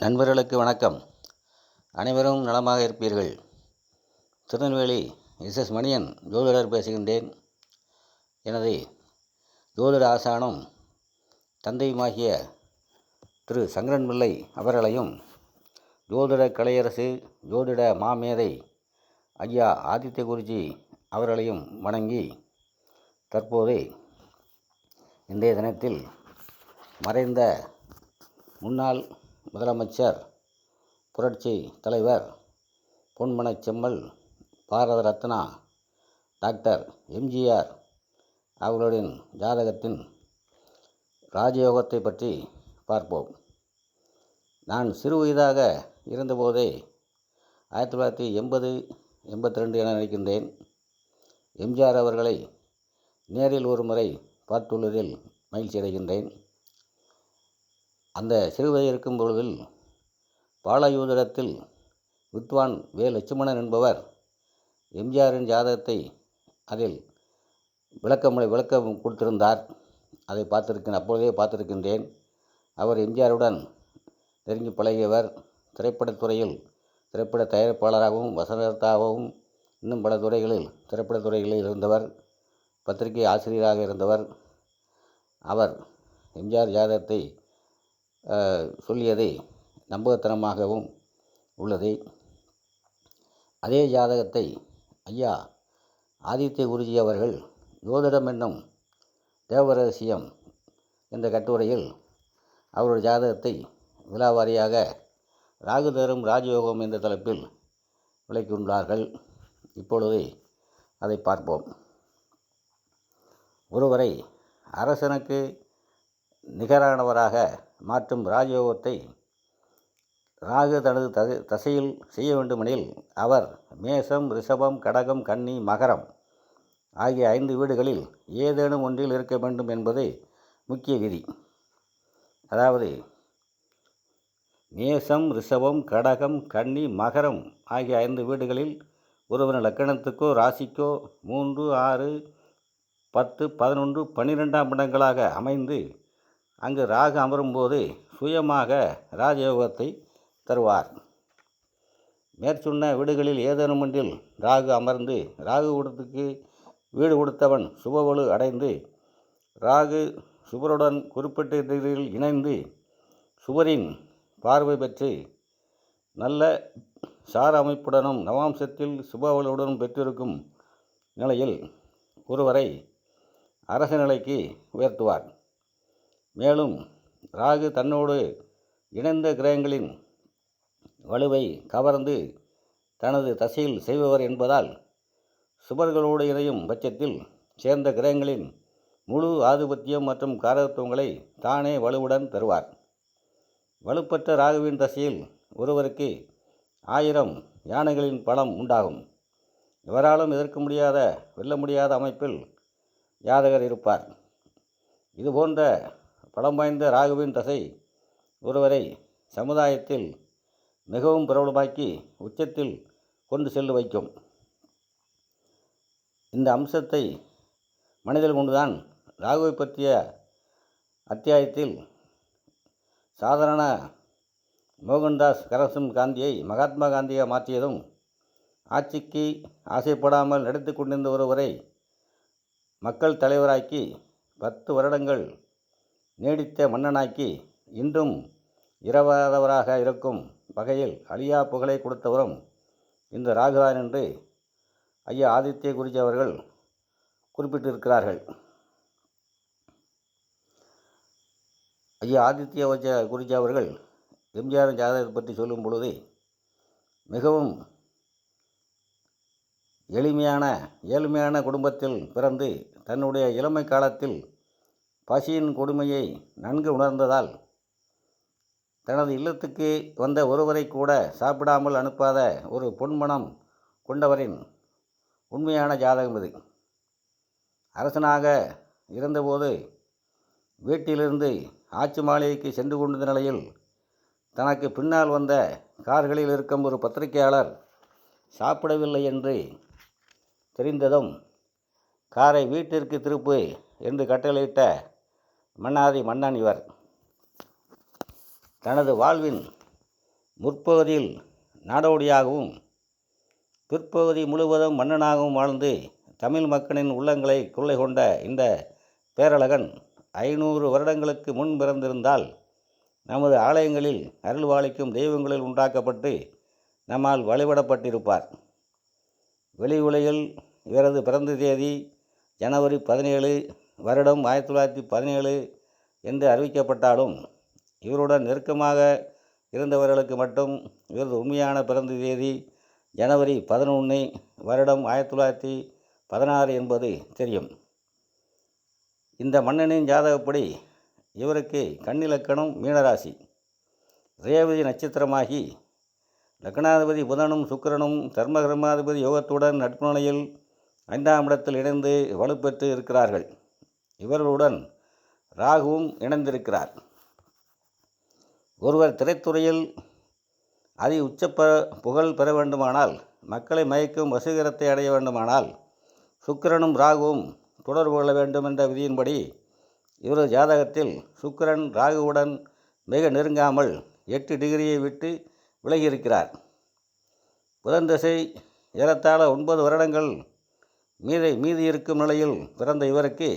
நண்பர்களுக்கு வணக்கம். அனைவரும் நலமாக இருப்பீர்கள். திருநெல்வேலி எஸ். எஸ். மணியன் ஜோதிடர் பேசுகின்றேன். எனது ஜோதிட ஆசானும் தந்தையுமாகிய திரு. சங்கரன் பிள்ளை அவர்களையும் ஜோதிட கலையரசு ஜோதிட மாமேதை ஐயா ஆதித்ய குருஜி அவர்களையும் வணங்கி தற்போது இன்றைய தினத்தில் மறைந்த முன்னாள் முதலமைச்சர் புரட்சி தலைவர் பொன்மனச் செம்மல் பாரத ரத்னா டாக்டர் எம்ஜிஆர் அவர்களின் ஜாதகத்தின் ராஜயோகத்தை பற்றி பார்ப்போம். நான் சிறு வயதாக இருந்தபோதே ஆயிரத்தி தொள்ளாயிரத்தி எண்பது எண்பத்தி ரெண்டு என நினைக்கின்றேன். எம்ஜிஆர் அவர்களை நேரில் ஒரு முறை பார்த்துள்ளதில் மகிழ்ச்சி அடைகின்றேன். அந்த சிறுவயது இருக்கும் பொழுதில் பாலயூதரத்தில் வித்வான் வே. லட்சுமணன் என்பவர் எம்ஜிஆரின் ஜாதகத்தை அதில் விளக்கமுறை விளக்கம் கொடுத்திருந்தார். அதை பார்த்திருக்கேன் அப்பொழுதே பார்த்திருக்கின்றேன். அவர் எம்ஜிஆருடன் நெருங்கி பழகியவர். திரைப்படத்துறையில் திரைப்பட தயாரிப்பாளராகவும் வசனத்தாகவும் இன்னும் பல துறைகளில் திரைப்படத்துறைகளில் இருந்தவர். பத்திரிகை ஆசிரியராக இருந்தவர். அவர் எம்ஜிஆர் ஜாதகத்தை சொல்லியதை நம்பகத்தனமாகவும் உள்ளது. அதே ஜாதகத்தை ஐயா ஆதித்ய குருஜி அவர்கள் ஜோதிடம் என்னும் தேவரகசியம் என்ற கட்டுரையில் அவருடைய ஜாதகத்தை விழாவாரியாக ராகு தரும் ராஜயோகம் என்ற தலைப்பில் விளக்கியுள்ளார்கள். இப்பொழுது அதை பார்ப்போம். ஒருவரை அரசனுக்கு நிகரானவராக மாற்றும் ராஜயோகத்தை ராகு தனது தது தசையில் செய்ய வேண்டுமெனில் அவர் மேசம் ரிஷபம் கடகம் கன்னி மகரம் ஆகிய ஐந்து வீடுகளில் ஏதேனும் ஒன்றில் இருக்க வேண்டும் என்பது முக்கிய விதி. அதாவது மேசம் ரிஷபம் கடகம் கன்னி மகரம் ஆகிய ஐந்து வீடுகளில் ஒருவரின் லக்கணத்துக்கோ ராசிக்கோ மூன்று ஆறு பத்து பதினொன்று பன்னிரெண்டாம் இடங்களாக அமைந்து அங்கு ராகு அமரும்போது சுயமாக ராஜயோகத்தை தருவார். மேற்சொன்ன வீடுகளில் ஏதேனும் ஒன்றில் ராகு அமர்ந்து ராகு கூடத்துக்கு வீடு கொடுத்தவன் சுபவலு அடைந்து ராகு சுபருடன் குறிப்பிட்ட டிகிரியில் இணைந்து சுவரின் பார்வை பெற்று நல்ல சார அமைப்புடனும் நவாம்சத்தில் சுபவலுடனும் பெற்றிருக்கும் நிலையில் ஒருவரை அரச நிலைக்கு உயர்த்துவார். மேலும் ராகு தன்னோடு இணைந்த கிரகங்களின் வலுவை கவர்ந்து தனது தசையில் செய்பவர் என்பதால் சுபர்களோடு இணையும் பட்சத்தில் சேர்ந்த கிரகங்களின் முழு ஆதிபத்தியம் மற்றும் காரகத்துவங்களை தானே வலுவுடன் தருவார். வலுப்பற்ற ராகுவின் தசையில் ஒருவருக்கு ஆயிரம் யானைகளின் பலம் உண்டாகும். எவராலும் எதிர்க்க முடியாத வெல்ல முடியாத அமைப்பில் ஜாதகர் இருப்பார். இதுபோன்ற பலம் வாய்ந்த ராகுவின் தசை ஒருவரை சமுதாயத்தில் மிகவும் பிரபலமாக்கி உச்சத்தில் கொண்டு செல்ல வைக்கும். இந்த அம்சத்தை மனிதர் கொண்டுதான் ராகுவை பற்றிய அத்தியாயத்தில் சாதாரண மோகன்தாஸ் கரசம் காந்தியை மகாத்மா காந்தியாக மாற்றியதும் ஆட்சிக்கு ஆசைப்படாமல் நடித்து கொண்டிருந்த ஒருவரை மக்கள் தலைவராக்கி பத்து வருடங்கள் நீடித்த மன்னனாக்கி இன்றும் இரவாதவராக இருக்கும் வகையில் அழியா புகழை கொடுத்தவரும் இந்த ராகுதான் என்று ஐயா ஆதித்ய குருஜி அவர்கள் குறிப்பிட்டிருக்கிறார்கள். ஐயா ஆதித்ய குருஜி அவர்கள் எம்ஜிஆர் ஜாதகத்தை பற்றி சொல்லும் பொழுது மிகவும் எளிமையான ஏழ்மையான குடும்பத்தில் பிறந்து தன்னுடைய இளமை காலத்தில் பசியின் கொடுமையை நன்கு உணர்ந்ததால் தனது இல்லத்துக்கு வந்த ஒருவரை கூட சாப்பிடாமல் அனுப்பாத ஒரு பொன்மனம் கொண்டவரின் உண்மையான ஜாதகம் இது. அரசனாக இருந்தபோது வீட்டிலிருந்து ஆட்சி மாளிகைக்கு சென்று கொண்டிருந்த நிலையில் தனக்கு பின்னால் வந்த கார்களில் இருக்கும் ஒரு பத்திரிகையாளர் சாப்பிடவில்லை என்று தெரிந்ததும் காரை வீட்டிற்கு திருப்பு என்று கட்டளையிட்ட மன்னாதி மன்னன் இவர். தனது வாழ்வின் முற்பகுதியில் நாடோடியாகவும் பிற்பகுதி முழுவதும் மன்னனாகவும் வாழ்ந்து தமிழ் மக்களின் உள்ளங்களை கொள்ளை கொண்ட இந்த பேரழகன் ஐநூறு வருடங்களுக்கு முன் பிறந்திருந்தால் நமது ஆலயங்களில் அருள்வாளிக்கும் தெய்வங்களில் உண்டாக்கப்பட்டு நம்மால் வழிபடப்பட்டிருப்பார். வெளி உலகில் இவரது பிறந்த தேதி ஜனவரி பதினேழு வருடம் ஆயிரத்தி தொள்ளாயிரத்தி பதினேழு என்று அறிவிக்கப்பட்டாலும் இவருடன் நெருக்கமாக இருந்தவர்களுக்கு மட்டும் இவரது உண்மையான பிறந்த தேதி ஜனவரி பதினொன்று வருடம் ஆயிரத்தி தொள்ளாயிரத்தி பதினாறு என்பது தெரியும். இந்த மன்னனின் ஜாதகப்படி இவருக்கு கண்ணிலக்கணம் மீனராசி ரேவதி நட்சத்திரமாகி லக்னாதிபதி புதனும் சுக்கிரனும் தர்மகர்மாதிபதி யோகத்துடன் நட்பு நிலையில் ஐந்தாம் இடத்தில் இணைந்து வலுப்பெற்று இருக்கிறார்கள். இவர்களுடன் ராகுவும் இணைந்திருக்கிறார். ஒருவர் திரைத்துறையில் அதி உச்சப்ப புகழ் பெற வேண்டுமானால் மக்களை மயக்கும் வசீகரத்தை அடைய வேண்டுமானால் சுக்கிரனும் ராகுவும் தொடர்பு கொள்ள வேண்டும் என்ற விதியின்படி இவரது ஜாதகத்தில் சுக்கிரன் ராகுவுடன் மிக நெருங்காமல் எட்டு டிகிரியை விட்டு விலகியிருக்கிறார். புதன் திசை ஏறத்தாழ ஒன்பது வருடங்கள் மீதை மீதி இருக்கும் நிலையில் பிறந்த இவருக்கு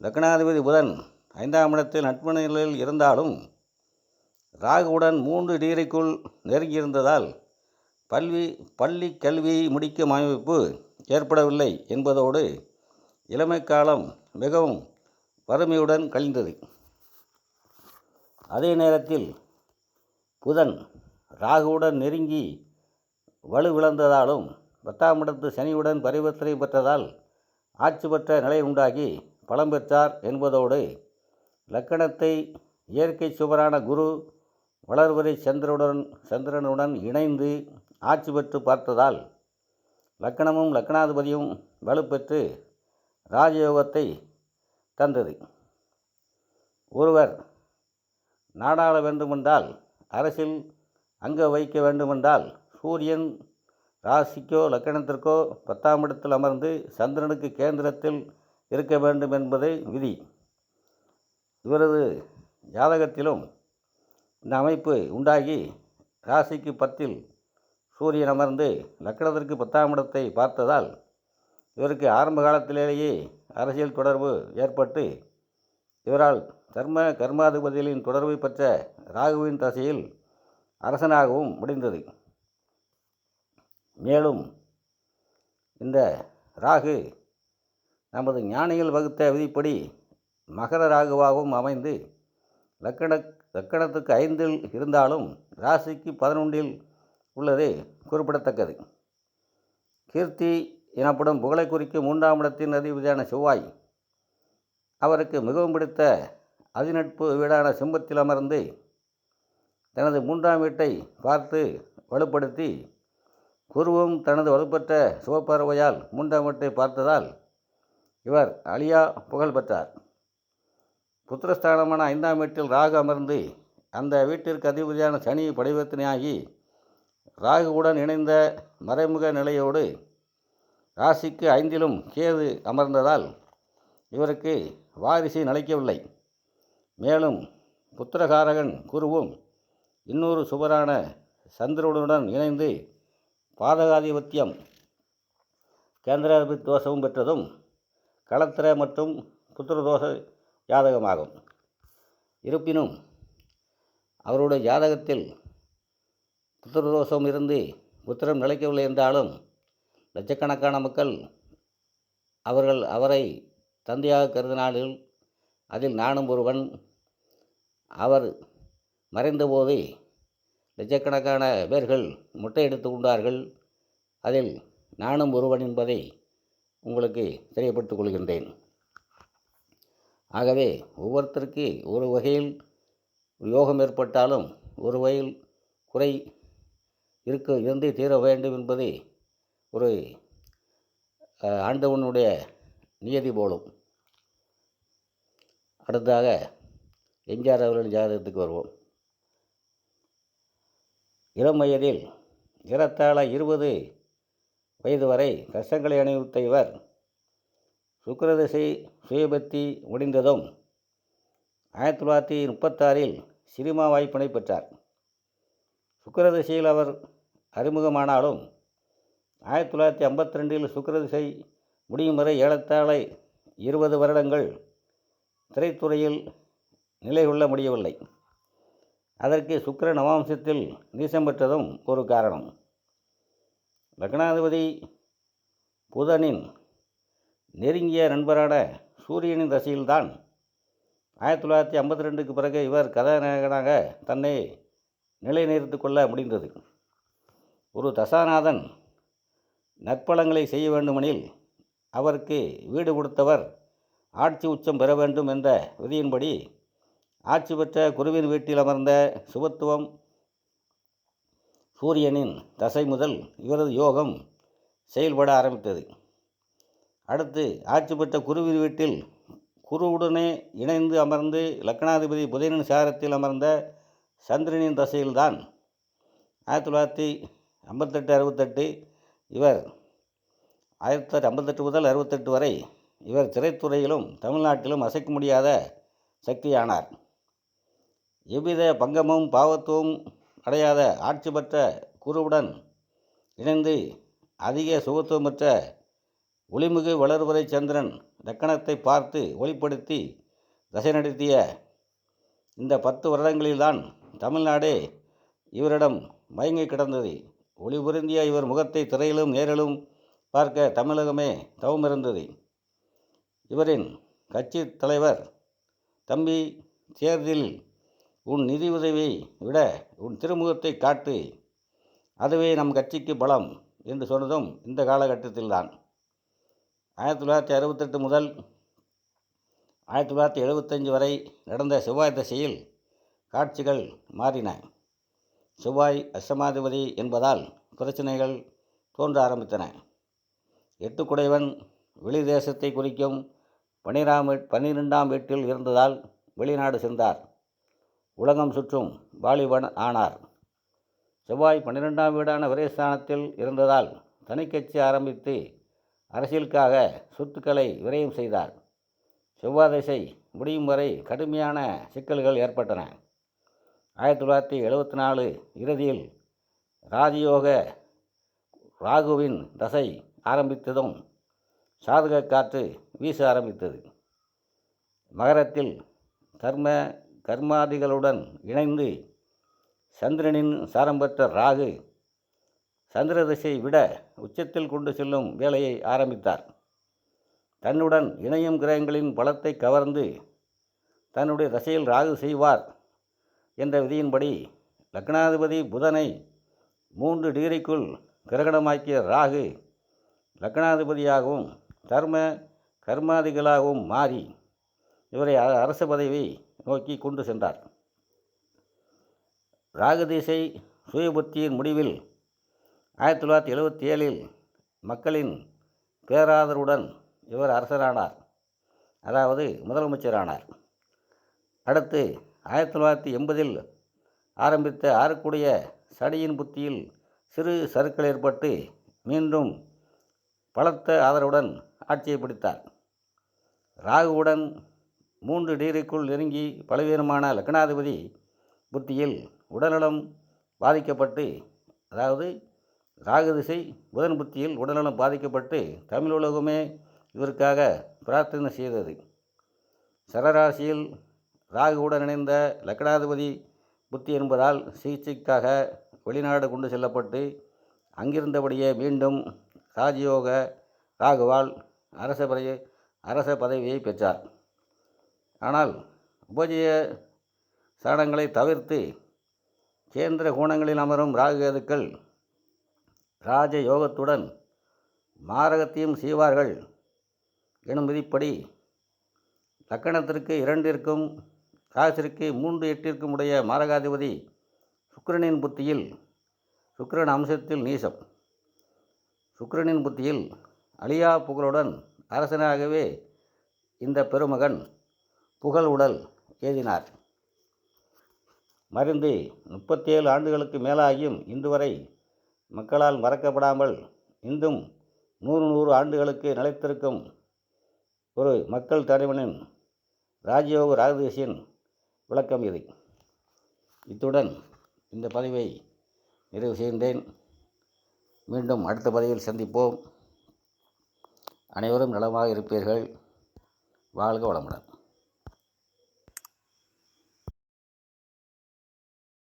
லக்னாதிபதி புதன் ஐந்தாம் இடத்தில் நட்பு நிலையில் இருந்தாலும் ராகுவுடன் மூன்று டிகிரிக்குள் நெருங்கியிருந்ததால் பல்வி பள்ளி கல்வி முடிக்கும் அமைப்பு ஏற்படவில்லை என்பதோடு இளமை காலம் மிகவும் வறுமையுடன் கழிந்தது. அதே நேரத்தில் புதன் ராகுவுடன் நெருங்கி வலுவிழந்ததாலும் பத்தாம் இடத்து சனியுடன் பரிவர்த்தனை பெற்றதால் ஆட்சி பெற்ற நிலை உண்டாகி பலம் பெற்றார் என்பதோடு லக்கணத்தை இயற்கை சுவரான குரு வளர்வரை சந்திரனுடன் சந்திரனுடன் இணைந்து ஆட்சி பெற்று பார்த்ததால் லக்கணமும் லக்கணாதிபதியும் வலுப்பெற்று ராஜயோகத்தை தந்தது. ஒருவர் நாடாள வேண்டுமென்றால் அரசில் அங்க வைக்க வேண்டுமென்றால் சூரியன் ராசிக்கோ லக்கணத்திற்கோ பத்தாம் இடத்தில் அமர்ந்து சந்திரனுக்கு கேந்திரத்தில் இருக்க வேண்டும் என்பதே விதி. இவரது ஜாதகத்திலும் இந்த அமைப்பு உண்டாகி ராசிக்கு பத்தில் சூரியன் அமர்ந்து லக்கணத்திற்கு பத்தாம் இடத்தை பார்த்ததால் இவருக்கு ஆரம்ப காலத்திலேயே அரசியல் தொடர்பு ஏற்பட்டு இவரால் தர்ம கர்மாதிபதிகளின் தொடர்பை பெற்ற ராகுவின் தசையில் அரசனாகவும் முடிந்தது. மேலும் இந்த ராகு நமது ஞானிகள் வகுத்த விதிப்படி மகர ராகுவாகவும் அமைந்து லக்கண லக்கணத்துக்கு ஐந்தில் இருந்தாலும் ராசிக்கு பதினொன்றில் உள்ளது குறிப்பிடத்தக்கது. கீர்த்தி எனப்படும் புகழை குறிக்கும் மூன்றாம் இடத்தின் அதிபதியான செவ்வாய் அவருக்கு மிகவும் பிடித்த அதிநட்பு வீடான சிம்பத்தில் அமர்ந்து தனது மூன்றாம் வீட்டை பார்த்து வலுப்படுத்தி குருவும் தனது வலுப்பெற்ற சிவப்பறவையால் மூன்றாம் வீட்டை பார்த்ததால் இவர் அழியா புகழ் பெற்றார். புத்திரஸ்தானமான ஐந்தாம் வீட்டில் ராகு அமர்ந்து அந்த வீட்டிற்கு அதிபதியான சனி பரிவர்த்தனையாகி ராகுவுடன் இணைந்த மறைமுக நிலையோடு ராசிக்கு ஐந்திலும் கேது அமர்ந்ததால் இவருக்கு வாரிசை நிலைக்கவில்லை. மேலும் புத்திரகாரகன் குருவும் இன்னொரு சுவரான சந்திரனுடன் இணைந்து பாதகாதிபத்தியம் கேந்திராதிபதி தோஷமும் பெற்றதும் களத்திர மற்றும் புத்திரதோஷ ஜாதகமாகும். இருப்பினும் அவருடைய ஜாதகத்தில் புத்திரதோஷம் இருந்து புத்திரம் நிலைக்கவில்லை என்றாலும் லட்சக்கணக்கான மக்கள் அவர்கள் அவரை தந்தையாக கருதினாலில் அதில் நானும் ஒருவன். அவர் மறைந்தபோது லட்சக்கணக்கான பேர்கள் முட்டையெடுத்து கொண்டார்கள். அதில் நானும் ஒருவன் என்பதை உங்களுக்கு தெரியப்படுத்திக் கொள்கின்றேன் ஆகவே ஒவ்வொருத்தருக்கு ஒரு வகையில் யோகம் ஏற்பட்டாலும் ஒரு வகையில் குறை இருக்க இருந்து தீர வேண்டும் என்பது ஒரு ஆண்டவனுடைய நியதி போலும். அடுத்ததாக எம்ஜிஆர் அவர்களின் ஜாதகத்துக்கு வருவோம். இளம் வயதில் ஏறத்தாழ இருபது வயது வரை கஷ்டங்களை அணிவித்த இவர் சுக்கரதிசை சுயபக்தி முடிந்ததும் ஆயிரத்தி தொள்ளாயிரத்தி முப்பத்தாறில் சினிமா வாய்ப்பினை பெற்றார். சுக்கரதிசையில் அவர் அறிமுகமானாலும் ஆயிரத்தி தொள்ளாயிரத்தி ஐம்பத்தி ரெண்டில் சுக்கரதிசை முடியும் வரை ஏழத்தாழ இருபது வருடங்கள் திரைத்துறையில் நிலை கொள்ள முடியவில்லை. அதற்கு சுக்கர நவாம்சத்தில் நீசம் பெற்றதும் ஒரு காரணம். லக்னாதிபதி புதனின் நெருங்கிய நண்பரான சூரியனின் தசையில்தான். ஆயிரத்தி தொள்ளாயிரத்தி ஐம்பத்தி ரெண்டுக்கு பிறகு இவர் கதாநாயகனாக தன்னை நிலைநிறுத்தி கொள்ள முடிந்தது. ஒரு தசாநாதன் நற்பலங்களை செய்ய வேண்டுமெனில் அவருக்கு வீடு கொடுத்தவர் ஆட்சி உச்சம் பெற வேண்டும் என்ற விதியின்படி ஆட்சி பெற்ற குருவின் வீட்டில் அமர்ந்த சுபத்துவம் சூரியனின் தசை முதல் இவரது யோகம் செயல்பட ஆரம்பித்தது. அடுத்து ஆட்சி பெற்ற குருவின் வீட்டில் குருவுடனே இணைந்து அமர்ந்து லக்னாதிபதி புதனின் சாரத்தில் அமர்ந்த சந்திரனின் தசையில்தான் ஆயிரத்தி தொள்ளாயிரத்தி ஐம்பத்தெட்டு அறுபத்தெட்டு இவர் ஆயிரத்தி தொள்ளாயிரத்தி ஐம்பத்தெட்டு முதல் அறுபத்தெட்டு வரை இவர் திரைத்துறையிலும் தமிழ்நாட்டிலும் அசைக்க முடியாத சக்தியானார். எவ்வித பங்கமும் பாவத்துவம் அடையாத ஆட்சி பெற்ற குருவுடன் இணைந்து அதிக சுகத்துவம் பெற்ற ஒளிமிகு வளர்வரை சந்திரன் லக்கணத்தை பார்த்து ஒளிப்படுத்தி தசை நடத்திய இந்த பத்து வருடங்களில்தான் தமிழ்நாடே இவரிடம் மயங்கி கிடந்தது. ஒளி பொருந்திய இவர் முகத்தை திரையிலும் நேரிலும் பார்க்க தமிழகமே தவமிருந்தது. இவரின் கட்சி தலைவர் தம்பி தேர்தலில் உன் நிதியுதவியை விட உன் திருமுகத்தை காட்டு. அதுவே நம் கட்சிக்கு பலம் என்று சொன்னதும் இந்த காலகட்டத்தில்தான். ஆயிரத்தி தொள்ளாயிரத்தி அறுபத்தெட்டு முதல் ஆயிரத்தி தொள்ளாயிரத்தி எழுபத்தஞ்சு வரை நடந்த செவ்வாய் திசையில் காட்சிகள் மாறின. செவ்வாய் அஷ்டமாதிபதி என்பதால் பிரச்சனைகள் தோன்ற ஆரம்பித்தன. எட்டுக்குடைவன் வெளி தேசத்தை குறிக்கும் பனிராம் பன்னிரெண்டாம் வீட்டில் இருந்ததால் வெளிநாடு சென்றார். உலகம் சுற்றும் வாலிபன் ஆனார். செவ்வாய் பன்னிரெண்டாம் வீடான விரயஸ்தானத்தில் இருந்ததால் தனிக்கட்சி ஆரம்பித்து அரசியலுக்காக சொத்துக்களை விரயம் செய்தார். செவ்வாய் திசை முடியும் வரை கடுமையான சிக்கல்கள் ஏற்பட்டன. ஆயிரத்தி தொள்ளாயிரத்தி எழுபத்தி நாலு இறுதியில் ராஜயோக ராகுவின் தசை ஆரம்பித்ததும் சாதக காற்று வீச ஆரம்பித்தது. மகரத்தில் கர்ம கர்மாதிகளுடன் இணைந்து சந்திரனின் சாரம்பற்ற ராகு சந்திர திசை விட உச்சத்தில் கொண்டு செல்லும் வேலையை ஆரம்பித்தார். தன்னுடன் இணையும் கிரகங்களின் பலத்தை கவர்ந்து தன்னுடைய தசையில் ராகு செய்வார் என்ற விதியின்படி லக்னாதிபதி புதனை மூன்று டிகிரிக்குள் கிரகணமாக்கிய ராகு லக்னாதிபதியாகவும் தர்ம கர்மாதிகளாகவும் மாறி இவரை அ- அரச பதவி நோக்கி கொண்டு சென்றார். ராகதீசை சுயபுத்தியின் முடிவில் ஆயிரத்தி தொள்ளாயிரத்தி எழுபத்தி ஏழில் மக்களின் பேராதரவுடன் இவர் அரசரானார். அதாவது முதலமைச்சரானார். அடுத்து ஆயிரத்தி தொள்ளாயிரத்தி எண்பதில் ஆரம்பித்த ஆறுக்குடைய சடியின் புத்தியில் சிறு சறுக்கள் ஏற்பட்டு மீண்டும் பலத்த ஆதரவுடன் ஆட்சியை பிடித்தார். ராகுவுடன் மூன்று டிகிரிக்குள் நெருங்கி பலவீனமான லக்னாதிபதி புத்தியில் உடல்நலம் பாதிக்கப்பட்டு அதாவது ராகு திசை புதன் புத்தியில் உடல்நலம் பாதிக்கப்பட்டு தமிழ் உலகமே இவருக்காக பிரார்த்தனை செய்தது. சரராசியில் ராகுவுடன் இணைந்த லக்னாதிபதி புத்தி என்பதால் சிகிச்சைக்காக வெளிநாடு கொண்டு செல்லப்பட்டு அங்கிருந்தபடியே மீண்டும் ராஜயோக ராகுவால் அரச பதவி அரச பதவியை பெற்றார். ஆனால் உபஜய சாணங்களை தவிர்த்து கேந்திர கோணங்களில் அமரும் ராகுகேதுக்கள் ராஜ யோகத்துடன் மாரகத்தையும் செய்வார்கள் எனும் விதிப்படி லக்கணத்திற்கு இரண்டிற்கும் ராசிற்கு மூன்று எட்டிற்கும் உடைய மாரகாதிபதி சுக்கிரனின் புத்தியில் சுக்கிரன் அம்சத்தில் நீசம். சுக்கிரனின் புத்தியில் அழியா புகழுடன் அரசனாகவே இந்த பெருமகன் புகழுடல் எழுதினார் ஏதினார் மருந்து முப்பத்தேழு ஆண்டுகளுக்கு மேலாகியும் இன்று வரை மக்களால் மறக்கப்படாமல் இன்றும் நூறு நூறு ஆண்டுகளுக்கு நிலைத்திருக்கும் ஒரு மக்கள் தலைவனின் ராஜயோக ராகதேசியின் விளக்கம் இது. இத்துடன் இந்த பதிவை நிறைவு செய்கின்றேன். மீண்டும் அடுத்த பதிவில் சந்திப்போம். அனைவரும் நலமாக இருப்பீர்கள். வாழ்க வளமுடன்.